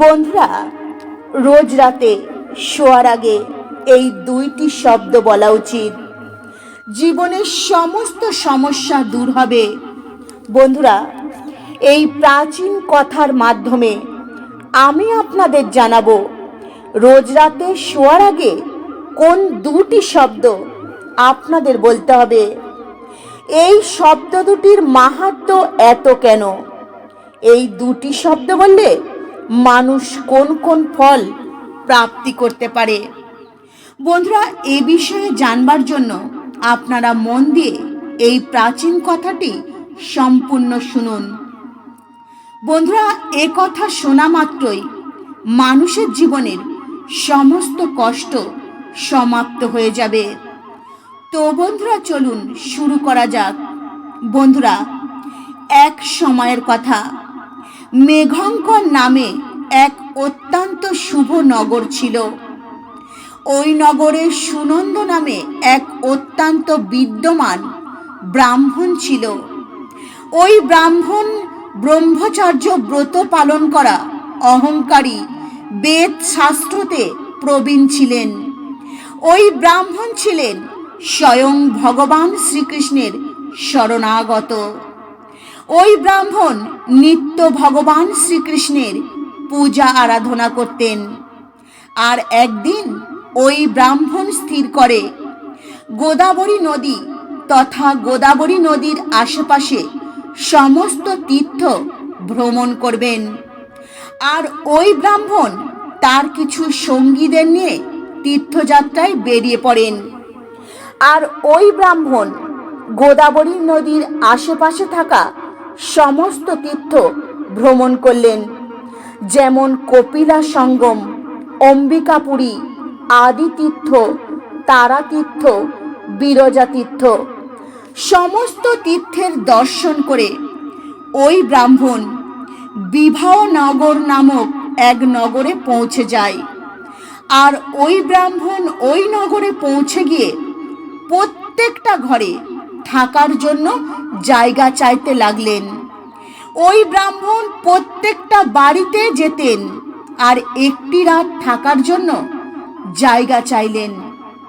বন্ধুরা, রোজ রাতে শোয়ার আগে এই দুইটি শব্দ বলা উচিত। জীবনের সমস্ত সমস্যা দূর হবে। বন্ধুরা, এই প্রাচীন কথার মাধ্যমে আমি আপনাদের জানাব, রোজ রাতে শোয়ার আগে কোন দুটি শব্দ আপনাদের বলতে হবে? এই শব্দ দুটির মাহাত্ম এত কেন? এই দুটি শব্দ বললে মানুষ কোন কোন ফল প্রাপ্তি করতে পারে? বন্ধুরা, এ বিষয়ে জানবার জন্য আপনারা মন দিয়ে এই প্রাচীন কথাটি সম্পূর্ণ শুনুন। বন্ধুরা, এ কথা শোনা মাত্রই মানুষের জীবনের সমস্ত কষ্ট সমাপ্ত হয়ে যাবে। তো বন্ধুরা, চলুন শুরু করা যাক। বন্ধুরা, এক সময়ের কথা মেঘঙ্কর নামে এক অত্যন্ত শুভ নগর ছিল। ওই নগরে সুনন্দ নামে এক অত্যন্ত বিদ্যমান ব্রাহ্মণ ছিল। ওই ব্রাহ্মণ ব্রহ্মচর্য ব্রত পালন করা অহংকারী বেদ শাস্ত্রতে প্রবীণ ছিলেন। ওই ব্রাহ্মণ ছিলেন স্বয়ং ভগবান শ্রীকৃষ্ণের শরণাগত। ওই ব্রাহ্মণ নিত্য ভগবান শ্রীকৃষ্ণের পূজা আরাধনা করতেন। আর একদিন ওই ব্রাহ্মণ স্থির করে গোদাবরী নদী তথা গোদাবরী নদীর আশেপাশে সমস্ত তীর্থ ভ্রমণ করবেন। আর ওই ব্রাহ্মণ তার কিছু সঙ্গীদের নিয়ে তীর্থযাত্রায় বেরিয়ে পড়েন। আর ওই ব্রাহ্মণ গোদাবরী নদীর আশেপাশে থাকা সমস্ত তীর্থ ভ্রমণ করলেন। যেমন কপিলা সঙ্গম, অম্বিকাপুরী আদি তীর্থ তারাতীর্থ বিরজা তীর্থ সমস্ত তীর্থের দর্শন করে ওই ব্রাহ্মণ বিবাহনগর নামক এক নগরে পৌঁছে যায়। আর ওই ব্রাহ্মণ ওই নগরে পৌঁছে গিয়ে প্রত্যেকটা ঘরে থাকার জন্য জায়গা চাইতে লাগলেন। ওই ব্রাহ্মণ প্রত্যেকটা বাড়িতে যেতেন আর একটি রাত থাকার জন্য জায়গা চাইলেন।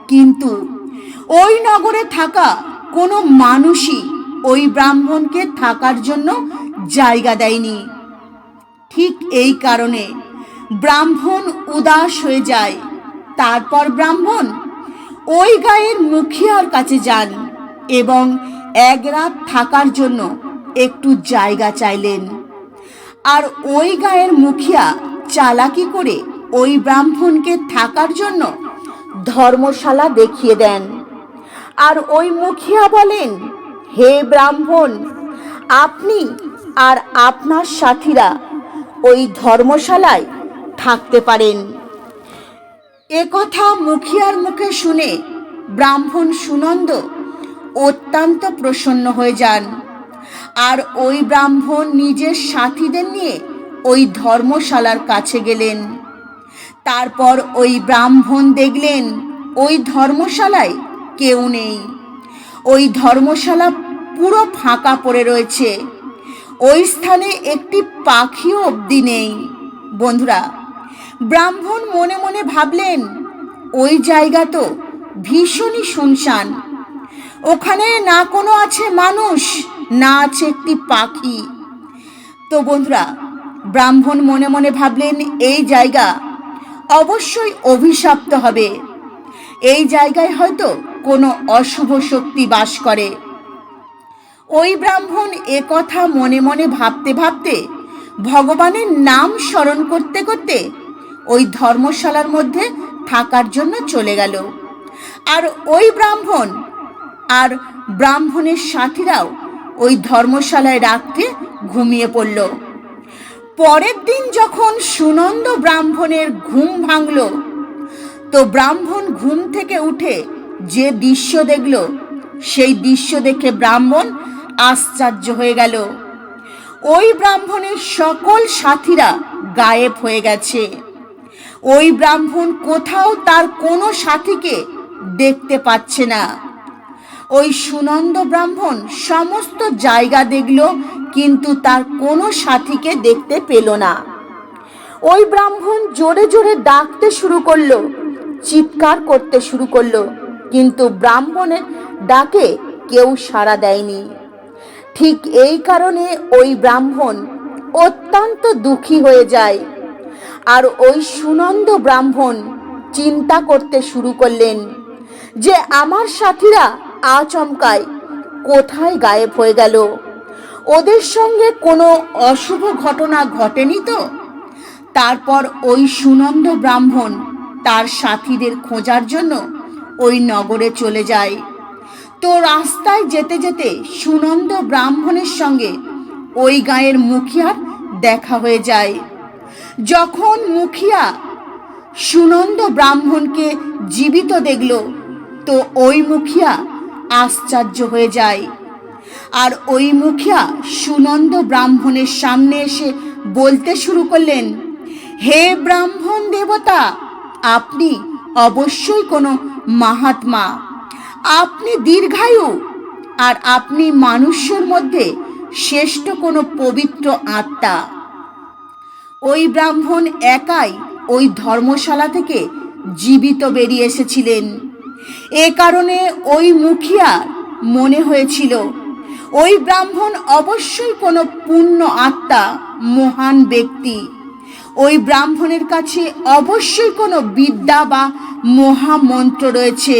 কিন্তু ওই নগরে থাকা কোনো মানুষই ওই ব্রাহ্মণকে থাকার জন্য জায়গা দেয়নি। ঠিক এই কারণে ব্রাহ্মণ উদাস হয়ে যায়। তারপর ব্রাহ্মণ ওই গায়ের মুখিয়ার কাছে যান এবং এক রাত থাকার জন্য একটু জায়গা চাইলেন। আর ওই গায়ের মুখিয়া চালাকি করে ওই ব্রাহ্মণকে থাকার জন্য ধর্মশালা দেখিয়ে দেন। আর ওই মুখিয়া বলেন, হে ব্রাহ্মণ, আপনি আর আপনার সাথীরা ওই ধর্মশালায় থাকতে পারেন। এ কথা মুখিয়ার মুখে শুনে ব্রাহ্মণ সুনন্দ অত্যন্ত প্রসন্ন হয়ে যান। আর ওই ব্রাহ্মণ নিজের সাথীদের নিয়ে ওই ধর্মশালার কাছে গেলেন। তারপর ওই ব্রাহ্মণ দেখলেন ওই ধর্মশালায় কেউ নেই। ওই ধর্মশালা পুরো ফাঁকা পড়ে রয়েছে। ওই স্থানে একটি পাখিও অবধি নেই। বন্ধুরা, ব্রাহ্মণ মনে মনে ভাবলেন, ওই জায়গা তো ভীষণই শুনশান। ওখানে না কোনো আছে মানুষ না আছে একটি পাখি। তো বন্ধুরা, ব্রাহ্মণ মনে মনে ভাবলেন, এই জায়গা অবশ্যই অভিশপ্ত হবে। এই জায়গায় হয়তো কোনো অশুভ শক্তি বাস করে। ওই ব্রাহ্মণ এ কথা মনে মনে ভাবতে ভাবতে ভগবানের নাম স্মরণ করতে করতে ওই ধর্মশালার মধ্যে থাকার জন্য চলে গেল। আর ওই ব্রাহ্মণ, আর ব্রাহ্মণের সাথীরাও ওই ধর্মশালায় রাত্রে ঘুমিয়ে পড়ল। পরের দিন যখন সুনন্দ ব্রাহ্মণের ঘুম ভাঙল, তো ব্রাহ্মণ ঘুম থেকে উঠে যে দৃশ্য দেখল, সেই দৃশ্য দেখে ব্রাহ্মণ আশ্চর্য হয়ে গেল। ওই ব্রাহ্মণের সকল সাথীরা গায়েব হয়ে গেছে। ওই ব্রাহ্মণ কোথাও তার কোনো সাথীকে দেখতে পাচ্ছে না। ওই সুনন্দ ব্রাহ্মণ সমস্ত জায়গা দেখল, কিন্তু তার কোনো সাথীকে দেখতে পেল না। ওই ব্রাহ্মণ জোরে জোরে ডাকতে শুরু করল, চিৎকার করতে শুরু করল, কিন্তু ব্রাহ্মণের ডাকে কেউ সাড়া দেয়নি। ঠিক এই কারণে ওই ব্রাহ্মণ অত্যন্ত দুঃখী হয়ে যায়। আর ওই সুনন্দ ব্রাহ্মণ চিন্তা করতে শুরু করলেন যে, আমার সাথীরা আচমকায়, কোথায় গায়েব হয়ে গেল? ওদের সঙ্গে কোনো অশুভ ঘটনা ঘটেনি তো? তারপর ওই সুনন্দ ব্রাহ্মণ তার সাথীদের খোঁজার জন্য ওই নগরে চলে যায়। তো রাস্তায় যেতে যেতে সুনন্দ ব্রাহ্মণের সঙ্গে ওই গায়ের মুখিয়ার দেখা হয়ে যায়। যখন মুখিয়া সুনন্দ ব্রাহ্মণকে জীবিত দেখল, তো ওই মুখিয়া আশ্চর্য হয়ে যায়। আর ওই মুখিয়া সুনন্দ ব্রাহ্মণের সামনে এসে বলতে শুরু করলেন, হে ব্রাহ্মণ দেবতা, আপনি অবশ্যই কোনো মাহাত্মা। আপনি দীর্ঘায়ু, আর আপনি মানুষের মধ্যে শ্রেষ্ঠ কোনো পবিত্র আত্মা। ওই ব্রাহ্মণ একাই ওই ধর্মশালা থেকে জীবিত বেরিয়ে এসেছিলেন। এ কারণে ওই মুখিয়া মনে হয়েছিল, ওই ব্রাহ্মণ অবশ্যই কোনো পূর্ণ আত্মা, মহান ব্যক্তি। ওই ব্রাহ্মণের কাছে অবশ্যই কোনো বিদ্যা বা মহামন্ত্র রয়েছে।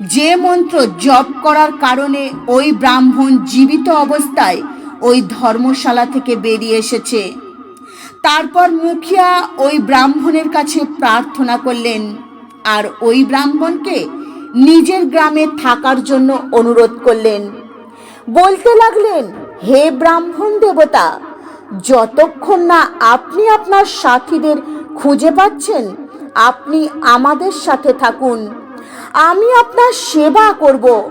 যে মন্ত্র জপ করার কারণে ওই ব্রাহ্মণ জীবিত অবস্থায় ওই ধর্মশালা থেকে বেরিয়ে এসেছে। তারপর মুখিয়া ওই ব্রাহ্মণের কাছে প্রার্থনা করলেন আর ওই ব্রাহ্মণকে নিজের গ্রামে থাকার জন্য অনুরোধ করলেন। বলতে লাগলেন, হে ব্রাহ্মণ দেবতা, যতক্ষণ না আপনি আপনার সাথীদের খুঁজে পাচ্ছেন, আপনি আমাদের সাথে থাকুন। আমি আপনার সেবা করব।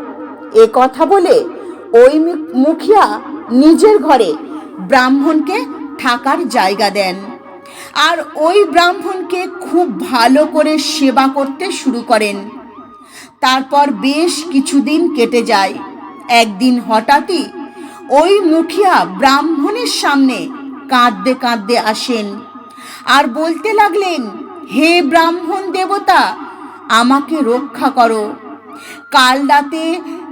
এ কথা বলে ওই মুখিয়া নিজের ঘরে ব্রাহ্মণকে থাকার জায়গা দেন। আর ওই ব্রাহ্মণকে খুব ভালো করে সেবা করতে শুরু করেন। তারপর বেশ কিছুদিন কেটে যায়। একদিন হঠাৎই ওই মুখিয়া ব্রাহ্মণের সামনে কাঁদতে কাঁদতে আসেন আর বলতে লাগলেন, হে ব্রাহ্মণ দেবতা, আমাকে রক্ষা করো। কাল রাতে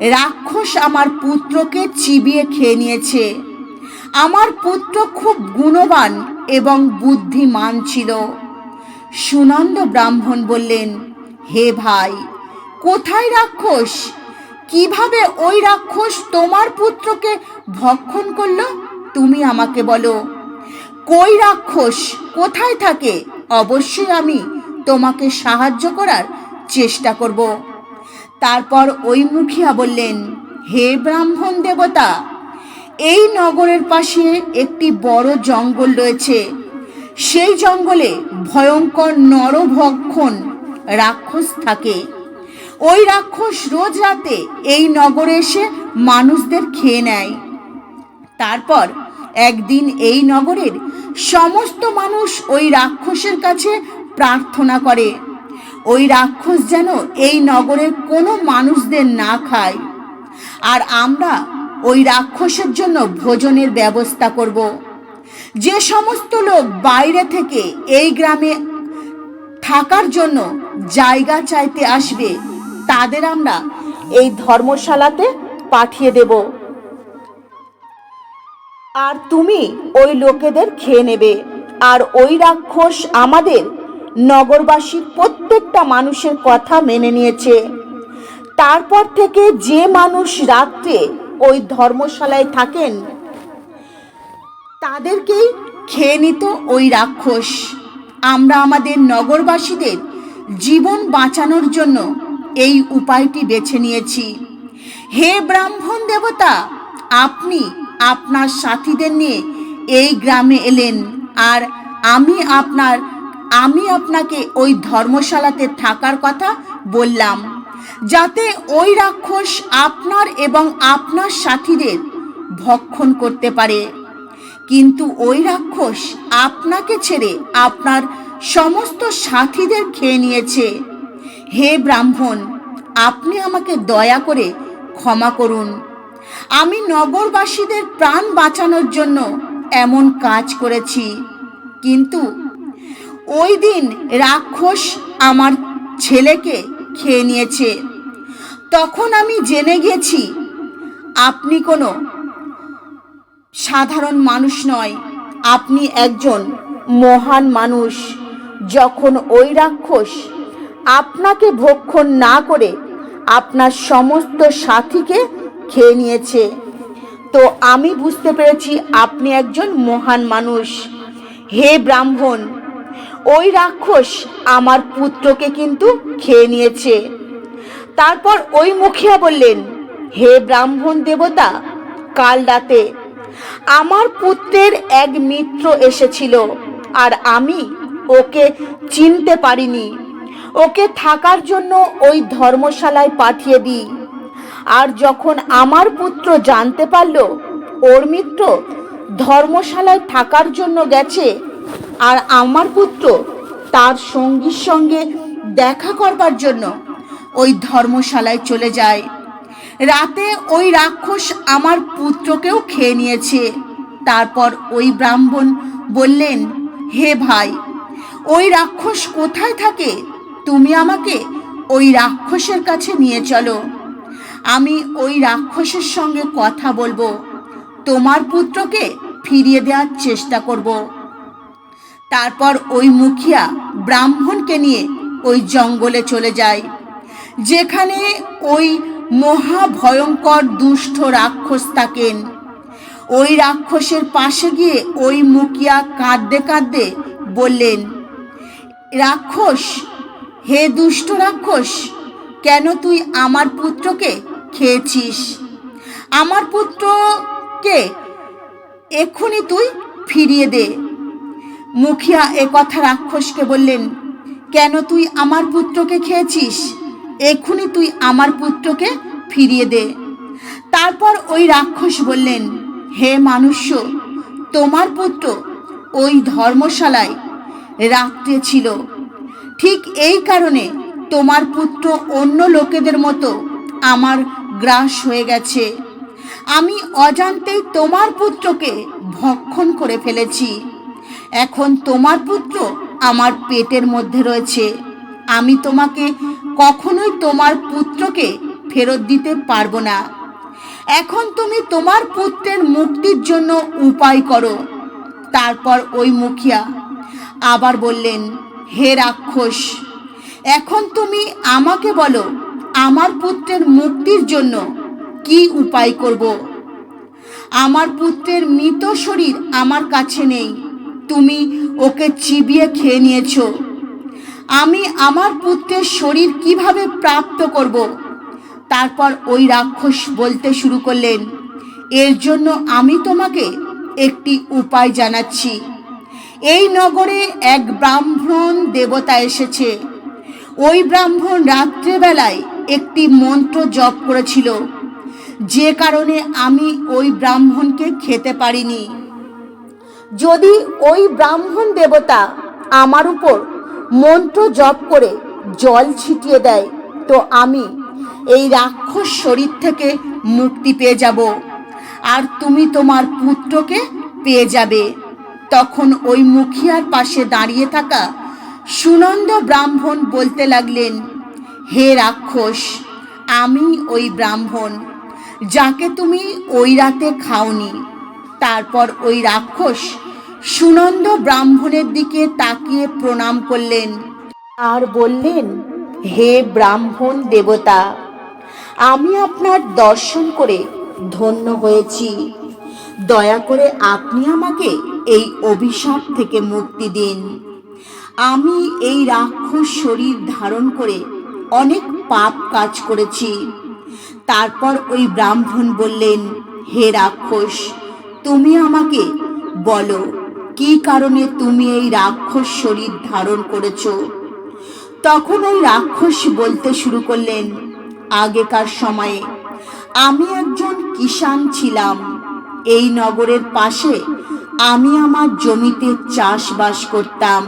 রাক্ষস আমার পুত্রকে চিবিয়ে খেয়ে নিয়েছে। আমার পুত্র খুব গুণবান এবং বুদ্ধিমান ছিল। সুনন্দ ব্রাহ্মণ বললেন, হে ভাই, কোথায় রাক্ষস? কীভাবে ওই রাক্ষস তোমার পুত্রকে ভক্ষণ করল? তুমি আমাকে বলো, কই রাক্ষস? কোথায় থাকে? অবশ্যই আমি তোমাকে সাহায্য করার চেষ্টা করব। তারপর ওই মুখিয়া বললেন, হে ব্রাহ্মণ দেবতা এই নগরের পাশে একটি বড় জঙ্গল রয়েছে। সেই জঙ্গলে ভয়ঙ্কর নরভক্ষণ রাক্ষস থাকে। ওই রাক্ষস রোজ রাতে এই নগরে এসে মানুষদের খেয়ে নেয়। তারপর একদিন এই নগরের সমস্ত মানুষ ওই রাক্ষসের কাছে প্রার্থনা করে। ওই রাক্ষস যেন এই নগরের কোনো মানুষদের না খায়। আর আমরা ওই রাক্ষসের জন্য ভোজনের ব্যবস্থা করব। যে সমস্ত লোক বাইরে থেকে এই গ্রামে থাকার জন্য জায়গা চাইতে আসবে, তাদের আমরা এই ধর্মশালাতে পাঠিয়ে দেব। আর তুমি ওই লোকেদের খেয়ে নেবে। আর ওই রাক্ষস আমাদের নগরবাসীর প্রত্যেকটা মানুষের কথা মেনে নিয়েছে। তারপর থেকে যে মানুষ রাত্রে ওই ধর্মশালায় থাকেন, তাদেরকেই খেয়ে নিত ওই রাক্ষস। আমরা আমাদের নগরবাসীদের জীবন বাঁচানোর জন্য এই উপায়টি বেছে নিয়েছি। হে ব্রাহ্মণ দেবতা, আপনি আপনার সাথীদের নিয়ে এই গ্রামে এলেন আর আমি আপনার, আমি আপনাকে ওই ধর্মশালাতে থাকার কথা বললাম। যাতে ওই রাক্ষস আপনার এবং আপনার সাথীদের ভক্ষণ করতে পারে। কিন্তু ওই রাক্ষস আপনাকে ছেড়ে আপনার সমস্ত সাথীদের খেয়ে নিয়েছে। হে ব্রাহ্মণ, আপনি আমাকে দয়া করে ক্ষমা করুন। আমি নগরবাসীদের প্রাণ বাঁচানোর জন্য এমন কাজ করেছি। কিন্তু ওই দিন রাক্ষস আমার ছেলেকে খেয়ে নিয়েছে। তখন আমি জেনে গেছি, আপনি কোনো সাধারণ মানুষ নয়। আপনি একজন মহান মানুষ। যখন ওই রাক্ষস আপনাকে ভক্ষণ না করে আপনার সমস্ত সাথীকে খেয়ে নিয়েছে, তো আমি বুঝতে পেরেছি আপনি একজন মহান মানুষ। হে ব্রাহ্মণ ওই রাক্ষস আমার পুত্রকে কিন্তু খেয়ে নিয়েছে। তারপর ওই মুখিয়া বললেন, হে ব্রাহ্মণ দেবতা, কাল রাতে আমার পুত্রের এক মিত্র এসেছিল আর আমি ওকে চিনতে পারিনি। ওকে থাকার জন্য ওই ধর্মশালায় পাঠিয়ে দিই। আর যখন আমার পুত্র জানতে পারল, ওর মিত্র ধর্মশালায় থাকার জন্য গেছে আর আমার পুত্র তার সঙ্গীর সঙ্গে দেখা করবার জন্য ওই ধর্মশালায় চলে যায়। রাতে ওই রাক্ষস আমার পুত্রকেও খেয়ে নিয়েছে। তারপর ওই ব্রাহ্মণ বললেন, হে ভাই, ওই রাক্ষস কোথায় থাকে? তুমি আমাকে ওই রাক্ষসের কাছে নিয়ে চলো। আমি ওই রাক্ষসের সঙ্গে কথা বলব। তোমার পুত্রকে ফিরিয়ে দেওয়ার চেষ্টা করব। তারপর ওই মুখিয়া ব্রাহ্মণকে নিয়ে ওই জঙ্গলে চলে যায়, যেখানে ওই মহা ভয়ঙ্কর দুষ্ট রাক্ষস থাকেন। ওই রাক্ষসের পাশে গিয়ে ওই মুখিয়া কাঁদতে কাঁদতে বললেন, রাক্ষস, হে দুষ্ট রাক্ষস, কেন তুই আমার পুত্রকে খেয়েছিস? আমার পুত্রকে এক্ষুনি তুই ফিরিয়ে দে। মুখিয়া এ কথা রাক্ষসকে বললেন, কেন তুই আমার পুত্রকে খেয়েছিস? এক্ষুনি তুই আমার পুত্রকে ফিরিয়ে দে। তারপর ওই রাক্ষস বললেন, হে মানুষ্য, তোমার পুত্র ওই ধর্মশালায় রাত্রে ছিল। ঠিক এই কারণে তোমার পুত্র অন্য লোকেদের মতো আমার গ্রাস হয়ে গেছে। আমি অজান্তেই তোমার পুত্রকে ভক্ষণ করে ফেলেছি। এখন তোমার পুত্র আমার পেটের মধ্যে রয়েছে। আমি তোমাকে কখনোই তোমার পুত্রকে ফেরত দিতে পারব না। এখন তুমি তোমার পুত্রের মুক্তির জন্য উপায় করো। তারপর ওই মুখিয়া আবার বললেন, হে রাক্ষস, এখন তুমি আমাকে বলো, আমার পুত্রের মুক্তির জন্য কি উপায় করব? আমার পুত্রের মৃত শরীর আমার কাছে নেই। তুমি ওকে চিবিয়ে খেয়ে নিয়েছো। আমি আমার পুত্রের শরীর কীভাবে প্রাপ্ত করব? তারপর ওই রাক্ষস বলতে শুরু করলেন, এর জন্য আমি তোমাকে একটি উপায় জানাচ্ছি। এই নগরে এক ব্রাহ্মণ দেবতা এসেছে। ওই ব্রাহ্মণ রাত্রেবেলায় একটি মন্ত্র জপ করেছিল। যে কারণে আমি ওই ব্রাহ্মণকে খেতে পারিনি। যদি ওই ব্রাহ্মণ দেবতা আমার উপর মন্ত্র জপ করে জল ছিটিয়ে দেয়, তো আমি এই রাক্ষস শরীর থেকে মুক্তি পেয়ে যাব। আর তুমি তোমার পুত্রকে পেয়ে যাবে। তখন ওই মুখিয়ার পাশে দাঁড়িয়ে থাকা সুনন্দ ব্রাহ্মণ বলতে লাগলেন, হে রাক্ষস, আমি ওই ব্রাহ্মণ, যাকে তুমি ওই রাতে খাওনি তারপর ওই রাক্ষস সুনন্দ ব্রাহ্মণের দিকে তাকিয়ে প্রণাম করলেন। আর বললেন, হে ব্রাহ্মণ দেবতা, আমি আপনার দর্শন করে ধন্য হয়েছি। দয়া করে আপনি আমাকে এই অভিশাপ থেকে মুক্তি দিন। আমি এই রাক্ষস শরীর ধারণ করে অনেক পাপ কাজ করেছি। তারপর ওই ব্রাহ্মণ বললেন, হে রাক্ষস তুমি আমাকে বলো, কি কারণে তুমি এই রাক্ষস শরীর ধারণ করেছ? তখন ওই রাক্ষস বলতে শুরু করলেন, আগেকার সময়ে আমি একজন কিষান ছিলাম। এই নগরের পাশে আমি আমার জমিতে চাষবাস করতাম।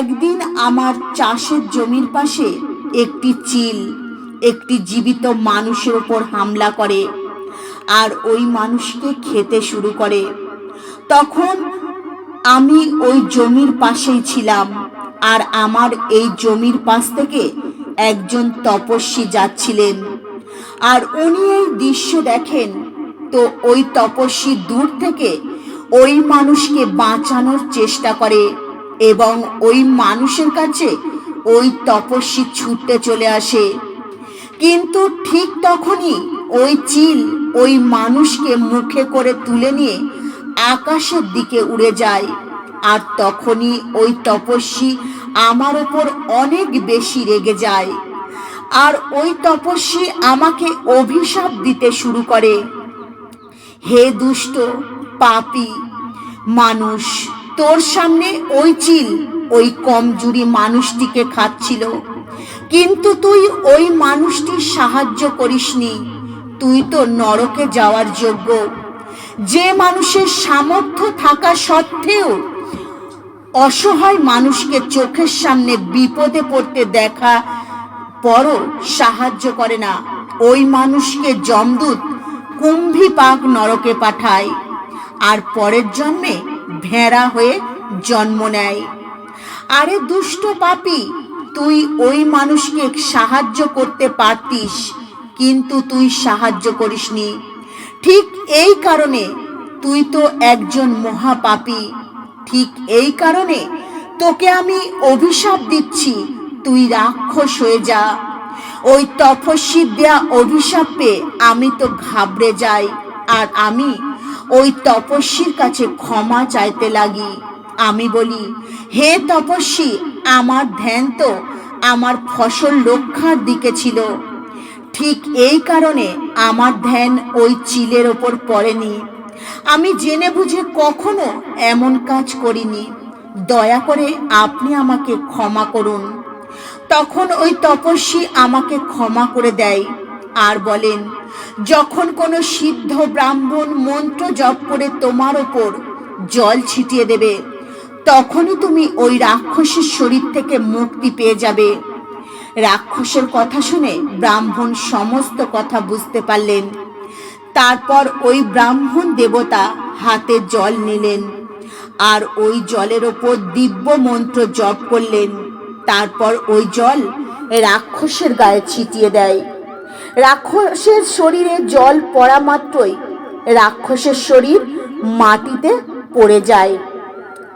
একদিন আমার চাষের জমির পাশে একটি চিল, একটি জীবিত মানুষের ওপর হামলা করে। আর ওই মানুষকে খেতে শুরু করে। তখন আমি ওই জমির পাশেই ছিলাম আর আমার এই জমির পাশ থেকে একজন তপস্বী যাচ্ছিলেন। আর উনি এই দৃশ্য দেখেন, তো ওই তপস্বী দূর থেকে ওই মানুষকে বাঁচানোর চেষ্টা করে এবং ওই মানুষের কাছে ওই তপস্বী ছুটতে চলে আসে। কিন্তু ঠিক তখনই ওই চিল ওই মানুষকে মুখে করে তুলে নিয়ে আকাশের দিকে উড়ে যায়। আর তখনই ওই তপস্বী আমার ওপর অনেক বেশি রেগে যায়। আর ওই তপস্বী আমাকে অভিশাপ দিতে শুরু করে। হে দুষ্ট পাপি মানুষ, তোর সামনে ওই চিল ওই কমজুরি মানুষটিকে খাচ্ছিল। কিন্তু তুই ওই মানুষটির সাহায্য করিসনি। তুই তো নরকে যাওয়ার যোগ্য। যে মানুষের সামর্থ্য থাকা সত্ত্বেও অসহায় মানুষকে চোখের সামনে বিপদে পড়তে দেখা পরও সাহায্য করে না। ওই মানুষকে জমদূত কুম্ভী পাক নরকে পাঠায় আর পরের জন্মে ভেড়া হয়ে জন্ম নেয়। আরে দুষ্ট পাপি, তুই ওই মানুষকে সাহায্য করতে পারতিস। কিন্তু তুই সাহায্য করিসনি। ঠিক এই কারণে তুই তো একজন মহাপাপী। ঠিক এই কারণে তোকে আমি অভিশাপ দিচ্ছি। তুই রাক্ষস হয়ে যা। ওই তপস্বীর দেয়া অভিশাপ পেয়ে আমি তো ঘাবড়ে যাই। আর আমি ওই তপস্বীর কাছে ক্ষমা চাইতে লাগি। আমি বলি, হে তপস্বী, আমার ধ্যান তো আমার ফসল রক্ষার দিকে ছিল। ঠিক এই কারণে আমার ধ্যান ওই চিলের ওপর পড়েনি। আমি জেনে বুঝে কখনো এমন কাজ করিনি। দয়া করে আপনি আমাকে ক্ষমা করুন। তখন ওই তপস্বী আমাকে ক্ষমা করে দেয় আর বলেন, যখন কোনো সিদ্ধ ব্রাহ্মণ মন্ত্র জপ করে তোমার ওপর জল ছিটিয়ে দেবে, তখনই তুমি ওই রাক্ষসের শরীর থেকে মুক্তি পেয়ে যাবে। রাক্ষসের কথা শুনে ব্রাহ্মণ সমস্ত কথা বুঝতে পারলেন। তারপর ওই ব্রাহ্মণ দেবতা হাতে জল নিলেন আর ওই জলের ওপর দিব্য মন্ত্র জপ করলেন। তারপর ওই জল রাক্ষসের গায়ে ছিটিয়ে দেয়। রাক্ষসের শরীরে জল পড়া মাত্রই রাক্ষসের শরীর মাটিতে পড়ে যায়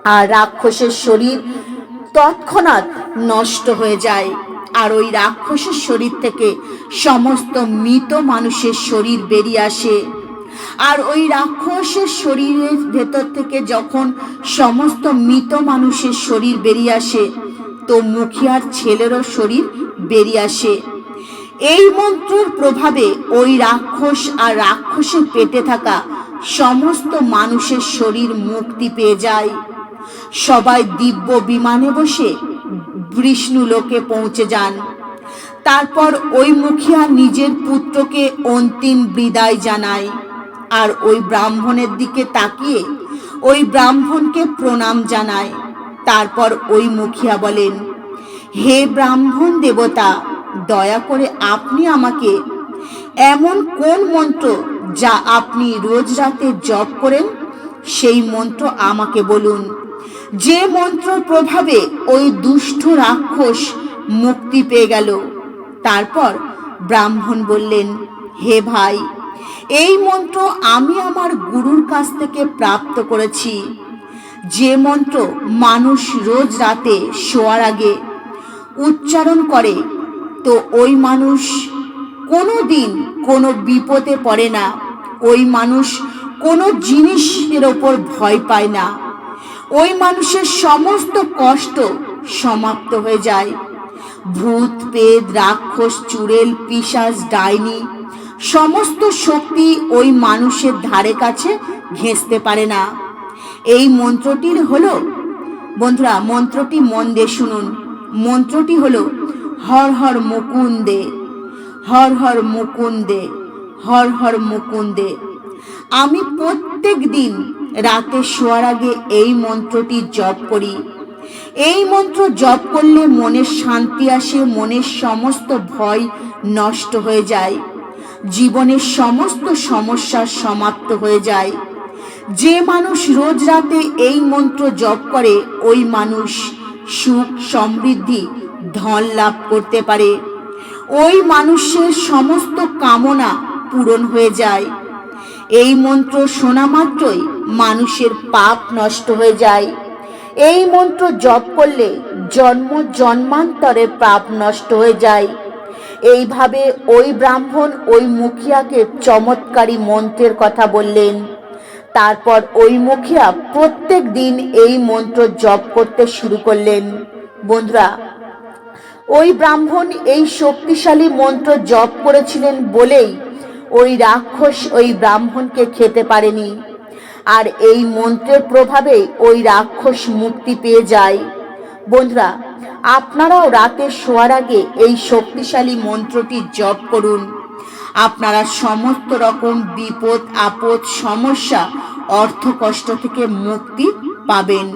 আর রাক্ষসের শরীর তৎক্ষণাৎ নষ্ট হয়ে যায়। আর ওই রাক্ষসের শরীর থেকে সমস্ত মৃত মানুষের শরীর বেরিয়ে আসে। আর ওই রাক্ষসের শরীরের ভেতর থেকে যখন সমস্ত মৃত মানুষের শরীর বেরিয়ে আসে, তো মুখিয়ার ছেলেরও শরীর বেরিয়ে আসে। এই মন্ত্রের প্রভাবে ওই রাক্ষস আর রাক্ষসের পেটে থাকা সমস্ত মানুষের শরীর মুক্তি পেয়ে যায়। সবাই দিব্য বিমানে বসে বিষ্ণু লোকে পৌঁছে যান। তারপর ওই মুখিয়া নিজের পুত্রকে অন্তিম বিদায় জানায়। আর ওই ব্রাহ্মণের দিকে তাকিয়ে ওই ব্রাহ্মণকে প্রণাম জানায়। তারপর ওই মুখিয়া বলেন, হে ব্রাহ্মণ দেবতা, দয়া করে আপনি আমাকে এমন কোন মন্ত্র যা আপনি রোজ রাতে জপ করেন? সেই মন্ত্র আমাকে বলুন। যে মন্ত্র প্রভাবে ওই দুষ্ট রাক্ষস মুক্তি পেয়ে গেল। তারপর ব্রাহ্মণ বললেন, হে ভাই, এই মন্ত্র আমি আমার গুরুর কাছ থেকে প্রাপ্ত করেছি। যে মন্ত্র মানুষ রোজ রাতে শোয়ার আগে উচ্চারণ করে, তো ওই মানুষ কোনো দিন কোনো বিপদে পড়ে না। ওই মানুষ কোনো জিনিসের ওপর ভয় পায় না। ওই মানুষের সমস্ত কষ্ট সমাপ্ত হয়ে যায়। ভূত পেদ রাক্ষস, চুড়েল পিসাস ডাইনি, সমস্ত শক্তি ওই মানুষের ধারে কাছে ঘেঁচতে পারে না। এই মন্ত্রটির হলো, বন্ধুরা, মন্ত্রটি মন দিয়ে শুনুন। মন্ত্রটি হলো, হর হর মুকুন্দে, হর হর মুকুন্দে, হর হর মুকুন্দে। আমি প্রত্যেক দিন রাতে শোয়ার আগে এই মন্ত্রটি জপ করি। এই মন্ত্র জপ করলে মনের শান্তি আসে, মনের সমস্ত ভয় নষ্ট হয়ে যায়। জীবনের সমস্ত সমস্যা সমাপ্ত হয়ে যায়। যে মানুষ রোজ রাতে এই মন্ত্র জপ করে, ওই মানুষ সুখ, সমৃদ্ধি, ধন লাভ করতে পারে। ওই মানুষের সমস্ত কামনা পূরণ হয়ে যায়। এই মন্ত্র শোনা মাত্রই মানুষের পাপ নষ্ট হয়ে যায়। এই মন্ত্র জপ করলে জন্ম জন্মান্তরের পাপ নষ্ট হয়ে যায়। এইভাবে ওই ব্রাহ্মণ ওই মুখিয়াকে চমৎকারী মন্ত্রের কথা বললেন। তারপর ওই মুখিয়া প্রত্যেক দিন এই মন্ত্র জপ করতে শুরু করলেন। বন্ধুরা, ওই ব্রাহ্মণ এই শক্তিশালী মন্ত্র জপ করেছিলেন বলেই ওই রাক্ষস ওই ব্রাহ্মণকে খেতে পারেনি। আর এই মন্ত্রের প্রভাবে ওই রাক্ষস মুক্তি পেয়ে যায়। বন্ধুরা, আপনারাও রাতে শোয়ার আগে এই শক্তিশালী মন্ত্রটি জপ করুন। আপনারা সমস্ত রকম বিপদ, আপদ, সমস্যা, অর্থ কষ্ট থেকে মুক্তি পাবেন।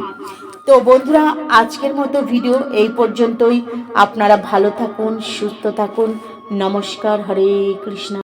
তো বন্ধুরা, আজকের মতো ভিডিও এই পর্যন্তই। আপনারা ভালো থাকুন, সুস্থ থাকুন। নমস্কার, হরে কৃষ্ণ।